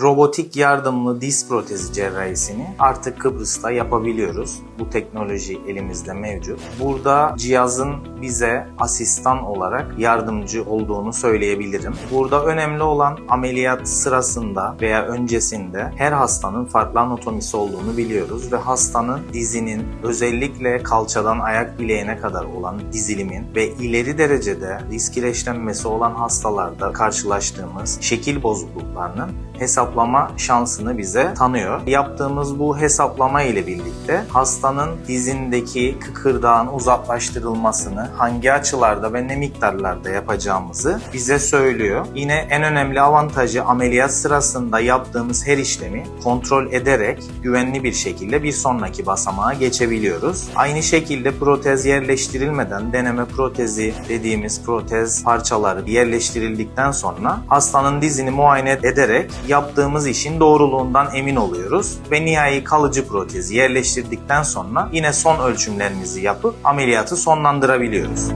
Robotik yardımlı diz protezi cerrahisini artık Kıbrıs'ta yapabiliyoruz. Bu teknoloji elimizde mevcut. Burada cihazın bize asistan olarak yardımcı olduğunu söyleyebilirim. Burada önemli olan ameliyat sırasında veya öncesinde her hastanın farklı anatomisi olduğunu biliyoruz ve hastanın dizinin özellikle kalçadan ayak bileğine kadar olan dizilimin ve ileri derecede disk kireçlenmesi olan hastalarda karşılaştığımız şekil bozukluklarının hesaplama şansını bize tanıyor. Yaptığımız bu hesaplama ile birlikte hastanın dizindeki kıkırdağın uzaklaştırılmasını hangi açılarda ve ne miktarlarda yapacağımızı bize söylüyor. Yine en önemli avantajı ameliyat sırasında yaptığımız her işlemi kontrol ederek güvenli bir şekilde bir sonraki basamağa geçebiliyoruz. Aynı şekilde protez yerleştirilmeden deneme protezi dediğimiz protez parçaları yerleştirildikten sonra hastanın dizini muayene ederek yaptığımız işin doğruluğundan emin oluyoruz ve nihai kalıcı protezi yerleştirdikten sonra yine son ölçümlerimizi yapıp ameliyatı sonlandırabiliyoruz.